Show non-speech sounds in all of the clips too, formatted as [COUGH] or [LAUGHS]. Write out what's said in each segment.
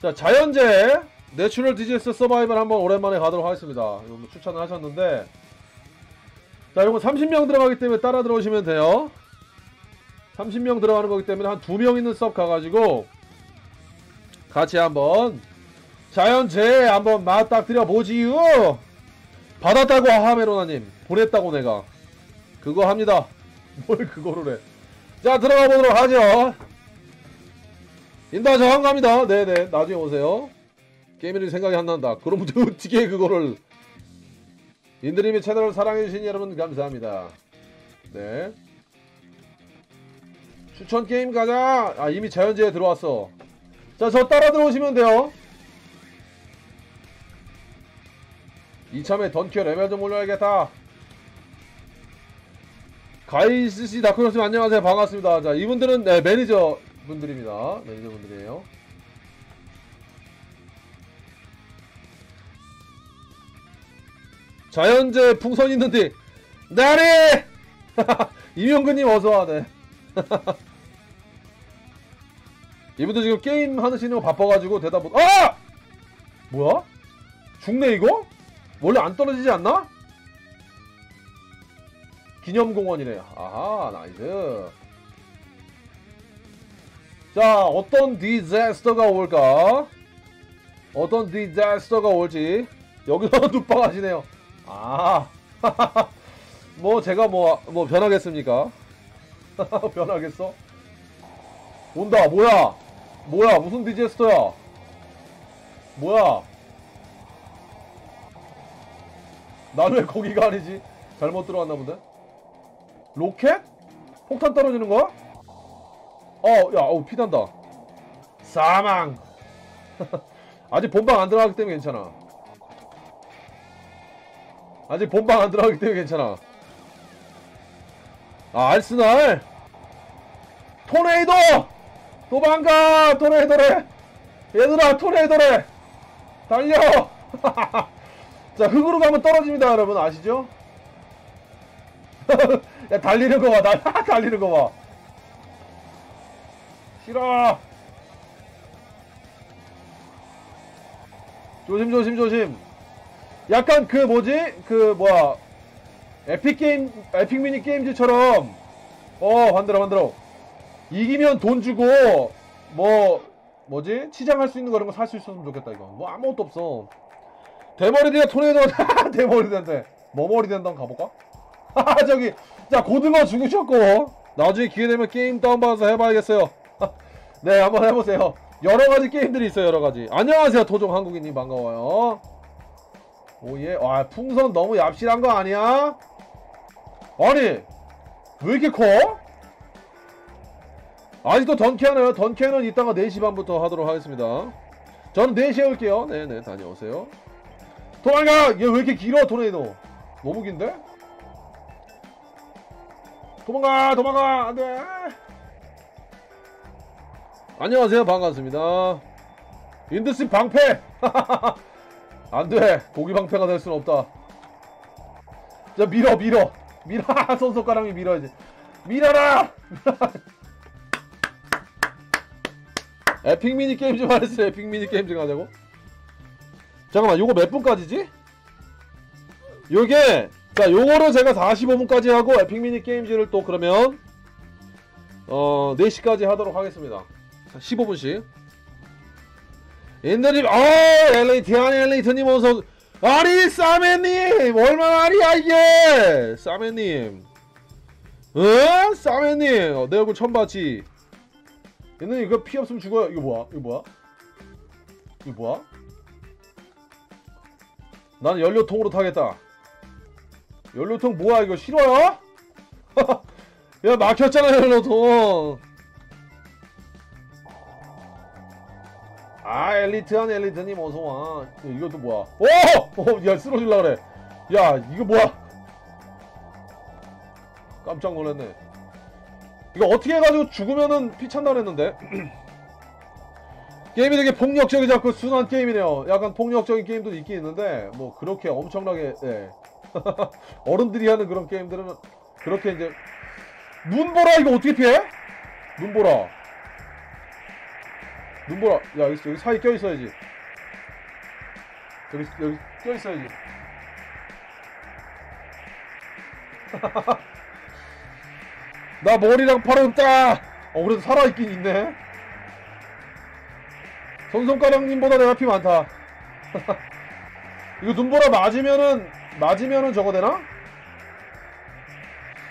자 자연재 내추럴 디지스 서바이벌 한번 오랜만에 가도록 하겠습니다. 이거 뭐 추천을 하셨는데 자 이거 30명 들어가기 때문에 따라 들어오시면 돼요. 30명 들어가는 거기 때문에 한 2명 있는 섭 가가지고 같이 한번 자연재해 한번 맞닥뜨려 보지요. 받았다고 하메로나님 보냈다고 내가 그거 합니다. [LAUGHS] 뭘 그거를 해. 자 들어가 보도록 하죠. 인다 저항 갑니다. 네네 나중에 오세요. 게임 이름 생각이 안 난다. 그럼 어떻게 그거를 인드림의 채널을 사랑해주신 여러분 감사합니다. 네. 추천 게임 가자. 아 이미 자연재해 들어왔어. 자 저 따라 들어오시면 돼요. 이참에 던키어 레벨 좀 올려야겠다. 가이스시 다크로스님 안녕하세요. 반갑습니다. 자 이분들은 네, 매니저 분들입니다. 매니저 분들이에요. 자연재 풍선 있는데 나리 이명근님 [LAUGHS] 어서와 네. [LAUGHS] 이분들 지금 게임 하시는 거 바빠가지고 대답 못 아! 뭐야? 죽네 이거? 원래 안 떨어지지 않나? 기념공원이네 아하 나이스 자 어떤 디자스터가 올까 어떤 디자스터가 올지 여기서 [LAUGHS] 눕방하시네요 아, [LAUGHS] 뭐 제가 뭐, 뭐 변하겠습니까? [LAUGHS] 변하겠어? 온다, 뭐야? 뭐야, 무슨 디제스터야? 뭐야? 난 왜 거기가 아니지? 잘못 들어갔나 본데? 로켓? 폭탄 떨어지는 거야? 어, 야, 어우, 피난다. 사망! [LAUGHS] 아직 본방 안 들어가기 때문에 괜찮아. 아직 본방 안 들어가기 때문에 괜찮아. 아, 알스날! 토네이도! 도망가! 토네이도래! 얘들아, 토네이도래! 달려! [LAUGHS] 자, 흙으로 가면 떨어집니다, 여러분. 아시죠? [LAUGHS] 야, 달리는 거 봐. 달, 달리는 거 봐. 싫어! 조심, 조심, 조심. 약간 그 뭐지? 그 뭐야 에픽 게임 에픽 미니 게임즈처럼 어 만들어 만들어 이기면 돈 주고 뭐 뭐지? 치장할 수 있는 거 이런 거 살 수 있었으면 좋겠다 이거 뭐 아무것도 없어 대머리들의 토네이도 대머리 된대 뭐머리 된다 가볼까? [LAUGHS] 저기 자 고등어 죽으셨고 나중에 기회 되면 게임 다운받아서 해봐야겠어요 네 한번 해보세요 여러가지 게임들이 있어요 여러가지 안녕하세요 토종 한국인님 반가워요 오예 와 풍선 너무 얍실한 거 아니야? 아니 왜 이렇게 커? 아직도 던캐하나요? 던캐는 이따가 4시 반부터 하도록 하겠습니다 저는 4시에 올게요 네네 다녀오세요 도망가! 얘 왜 이렇게 길어 토네이도 너무 긴데? 도망가 도망가 안돼 안녕하세요. 반갑습니다. 인드스 방패! [LAUGHS] 안돼. 고기 방패가 될 수는 없다. 자 밀어 밀어. 밀어. [LAUGHS] 손손가락이 밀어야지. 밀어라! [LAUGHS] 에픽 미니 게임 좀 하랬어 에픽 미니 게임 좀 하자고. 잠깐만 요거 몇 분까지지? 요게 자 요거를 제가 45분까지 하고 에픽 미니 게임즈를 또 그러면 어 4시까지 하도록 하겠습니다. 자, 15분씩. 인더님 어 엘리트 아니 엘리트님 어서 아니 싸매님! 얼마나 아니야 이게! 싸매님. 어? 싸매님! 어, 내 얼굴 처음 봤지? 얘는 이거 피 없으면 죽어요. 이거 뭐야? 이거 뭐야? 이거 뭐야? 나는 연료통으로 타겠다. 연료통 뭐야? 이거 싫어요? [LAUGHS] 야 막혔잖아 연료통 아 엘리트한 엘리트님 어서와. 이것도 뭐야? 오! 어, 야 쓰러질라 그래. 야 이거 뭐야? 깜짝 놀랐네. 이거 어떻게 해가지고 죽으면은 피 찬다 그랬는데? [CLEARS THROAT] 게임이 되게 폭력적이지 않고 순한 게임이네요. 약간 폭력적인 게임도 있긴 있는데 뭐 그렇게 엄청나게 예. [LAUGHS] 어른들이 하는 그런 게임들은 그렇게 이제 눈보라 이거 어떻게 피해? 눈보라 눈보라 야 여기, 여기 사이 껴있어야지 여기 여기 껴있어야지 [LAUGHS] 나 머리랑 팔은 딱! 어, 그래도 살아있긴 있네. 손손가락님보다 내가 피 많다. [LAUGHS] 이거 눈보라 맞으면은, 맞으면은 저거 되나?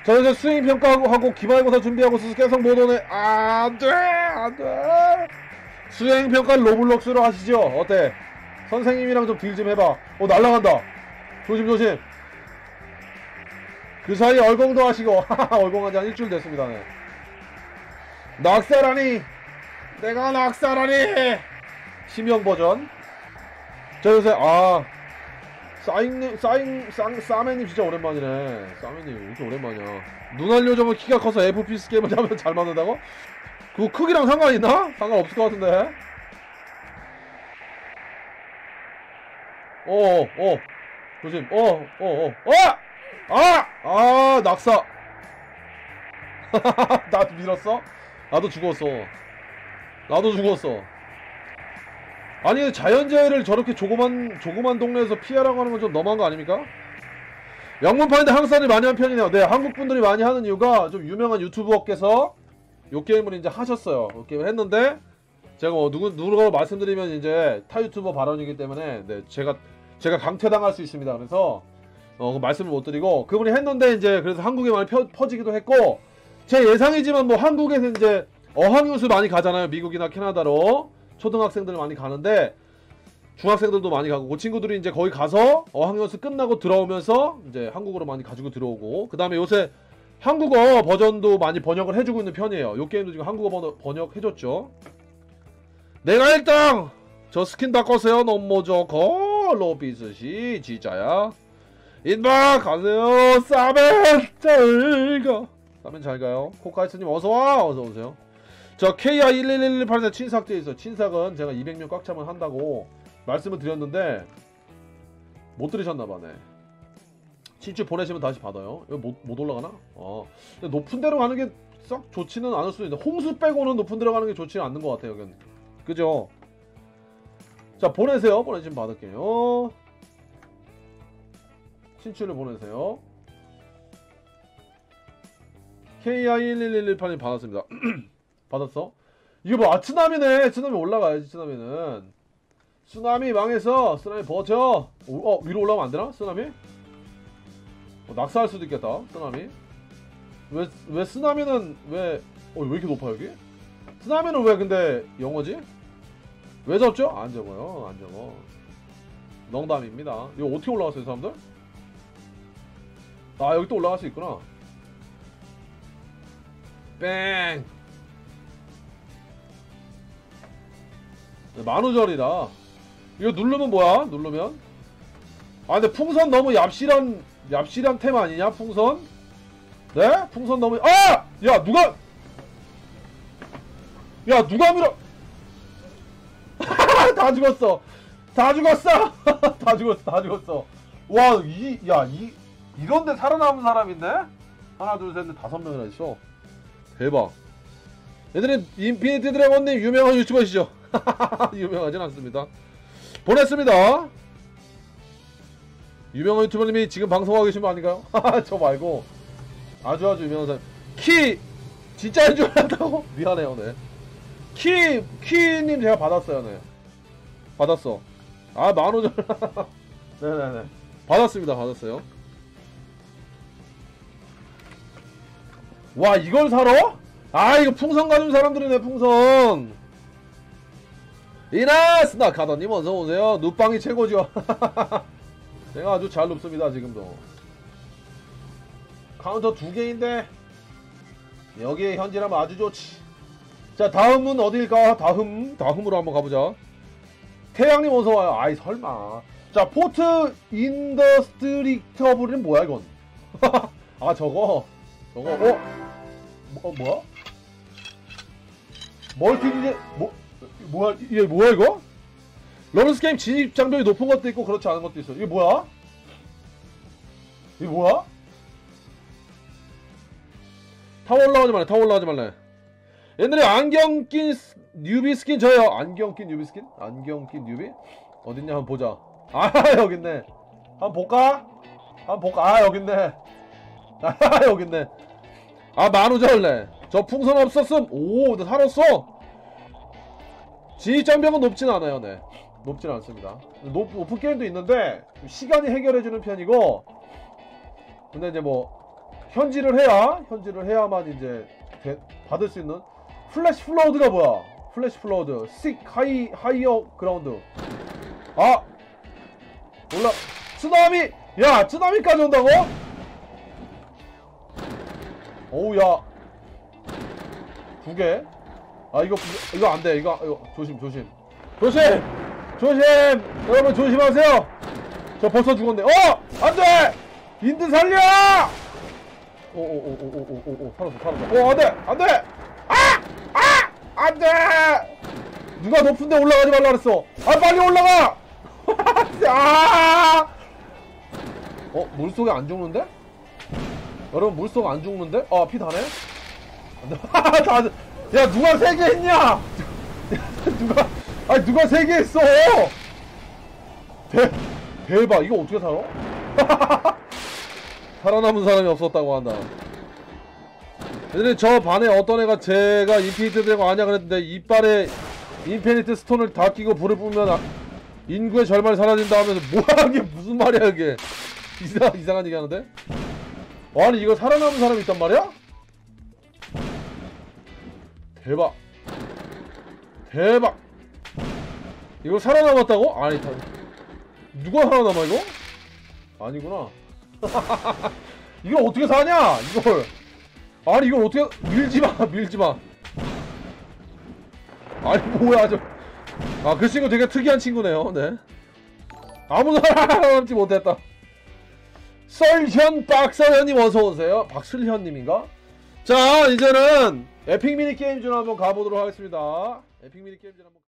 저 이제 수행평가하고 하고 기말고사 준비하고 있어서 계속 못 오네. 아, 안 돼! 안 돼! 수행평가 로블록스로 하시죠. 어때? 선생님이랑 좀 딜 좀 해봐. 어, 날라간다. 조심, 조심. 그 사이 얼공도 하시고 [LAUGHS] 얼공한 지 한 일주일 됐습니다 네. 낙사라니 내가 낙사라니 심형 버전 자 요새 아 싸잉님 싸잉 쌍 싸매님 진짜 오랜만이네 싸매님 왜 이렇게 오랜만이야 눈알 요정은 키가 커서 FPS 게임을 [LAUGHS] 하면 잘 맞는다고? 그거 크기랑 상관 있나? 상관 없을 것 같은데 어어 어, 조심 어어어 어, 어, 어! 아! 아, 낙사. [LAUGHS] 나도 밀었어? 나도 죽었어. 나도 죽었어. 아니, 자연재해를 저렇게 조그만, 조그만 동네에서 피하라고 하는 건 좀 너무한 거 아닙니까? 영문판인데 사람들이 많이 하는 편이네요. 네, 한국 분들이 많이 하는 이유가 좀 유명한 유튜버께서 요 게임을 이제 하셨어요. 요 게임을 했는데, 제가 뭐 누구, 누구라고 말씀드리면 이제 타 유튜버 발언이기 때문에, 네, 제가, 제가 강퇴당할 수 있습니다. 그래서, 어, 그 말씀을 못 드리고 그분이 했는데 이제 그래서 한국에 많이 펴, 퍼지기도 했고 제 예상이지만 뭐 한국에서 이제 어학연수 많이 가잖아요 미국이나 캐나다로 초등학생들 많이 가는데 중학생들도 많이 가고 그 친구들이 이제 거기 가서 어학연수 끝나고 들어오면서 이제 한국으로 많이 가지고 들어오고 그 다음에 요새 한국어 버전도 많이 번역을 해주고 있는 편이에요. 요 게임도 지금 한국어 번역 해줬죠? 내가 1등 저 스킨 바꿨어요 너무 좋고 로비스시 진짜야. 인박 가세요 싸면 잘가! 싸면 잘가요? 코카이스님 어서와! 어서오세요. 저 KR111184 친삭돼 있어 친삭은 제가 200명 꽉 차면 한다고 말씀을 드렸는데 못 들으셨나봐네 친추 보내시면 다시 받아요 이거 못, 못 올라가나? 어 높은 데로 가는 게 썩 좋지는 않을 수도 있는데 홍수 빼고는 높은 데로 가는 게 좋지는 않는 것 같아요 여긴 그죠? 자 보내세요 보내시면 받을게요 친추를 보내세요. KI11118님 받았습니다. [CLEARS THROAT] 받았어? 이거 뭐, 아, 쓰나미네. 쓰나미 올라가야지, 쓰나미는. 쓰나미 망해서, 쓰나미 버텨. 오, 어, 위로 올라가면 안 되나? 쓰나미? 어, 낙사할 수도 있겠다, 쓰나미. 왜, 왜 쓰나미는, 왜, 어, 왜 이렇게 높아, 여기? 쓰나미는 왜 근데 영어지? 왜 적죠? 안 적어요, 안 적어. 농담입니다. 이거 어떻게 올라갔어요, 사람들? 아 여기 또 올라갈 수 있구나 뺑 만우절이다 이거 누르면 뭐야 누르면 아 근데 풍선 너무 얍실한 얍실한 템 아니냐 풍선? 네? 풍선 너무 아! 야 누가? 야 누가 밀어? [LAUGHS] 다 죽었어. 다 죽었어. [LAUGHS] 다 죽었어 다 죽었어. 와 이 야 이 이런데 살아남은 사람인데? 하나 둘 셋 넷 다섯 명이나 있어. 대박. 얘들은 인피니티 드래곤님 유명한 유튜버시죠? [LAUGHS] 유명하진 않습니다. 보냈습니다 유명한 유튜버님이 지금 방송하고 계신 분 아닌가요? [LAUGHS] 저 말고. 아주 아주 유명한 사람. 키! 진짜인 줄 알았다고? [LAUGHS] 미안해요 네. 키, 키님 제가 받았어요 네. 받았어. 아 만오절 [LAUGHS] 네네네. 받았습니다 받았어요. 와 이걸 사러? 아 이거 풍선 가진 사람들이네 풍선. 이나스나 가더님 어서오세요. 누빵이 최고죠 제가 아주 잘 눕습니다 지금도. 카운터 두 개인데 여기에 현질하면 아주 좋지. 자 다음은 어딜까? 다음 다음으로 한번 가보자. 태양님 어서와요. 아이 설마. 자 포트 인더스트릭터블은 뭐야 이건? [LAUGHS] 아 저거? 저거 어? 뭐, 어, 뭐야? 멀티 디제, 뭐, 뭐야, 이게 뭐야, 이거? 러브스 게임 진입 장벽이 높은 것도 있고, 그렇지 않은 것도 있어. 이게 뭐야? 이게 뭐야? 타워 올라가지 말래, 타워 올라가지 말래. 옛날에 안경 낀 스- 뉴비 스킨 저요. 안경 낀 뉴비 스킨? 안경 낀 뉴비? 어딨냐 한번 보자. 아 [LAUGHS] 여기 있네. 한번 볼까? 한번 볼까? 아 여기 있네. 아 [LAUGHS] 여기 있네. 아 만우절래. 저 풍선 없었음. 오, 나 살았어. 진입 장벽은 높진 않아요, 네. 높진 않습니다. 높, 높은 게임도 있는데 시간이 해결해주는 편이고 근데 이제 뭐 현질을 해야 현질을 해야만 이제 되- 받을 수 있는 플래시 플러우드가 뭐야? 플래시 플러우드, 식 하이 하이어 그라운드. 아 올라 쓰나미 야 쓰나미까지 온다고? 어우 야 두 개. 아 이거 이거, 이거 안 돼. 이거 이거 조심 조심 조심 조심 여러분 조심하세요. 저 벌써 죽었네. 어 안 돼 인드 살려. 오오오오오오오 살았어 살았어. 어 안돼 안 돼 아 아 안 돼 누가 높은 데 올라가지 말라 그랬어. 아 빨리 올라가. [LAUGHS] 아. 어 물속에 안 죽는데? 여러분 물속 안 죽는데? 아 피 다네? [LAUGHS] 다, 야 누가 세개 했냐? [LAUGHS] 누가 아니 누가 세 개 했어? 대 대박 이거 어떻게 살아? [LAUGHS] 살아남은 사람이 없었다고 한다. 예전에 저 반에 어떤 애가 제가 인피니트 되고 아냐 그랬는데 이빨에 인피니트 스톤을 다 끼고 불을 뿜으면 아- 인구의 절반이 사라진다 하면서 [LAUGHS] 뭐야 이게 무슨 말이야 이게 이상, 이상한 얘기 하는데? 아니 이거 살아남은 사람이 있단 말이야? 대박 대박 이거 살아남았다고? 아니 다, 누가 살아남아 이거? 아니구나. [LAUGHS] 이걸 어떻게 사냐 이걸. 아니 이걸 어떻게 밀지마 [LAUGHS] 밀지마. 아니 뭐야 저아 그 친구 되게 특이한 친구네요 네. 아무나 [LAUGHS] 살아남지 못했다. 썰현 박서현님 어서오세요. 박슬현님인가? 자 이제는 에픽 미니 게임즈 한번 가보도록 하겠습니다. 에픽 미니 게임즈 한번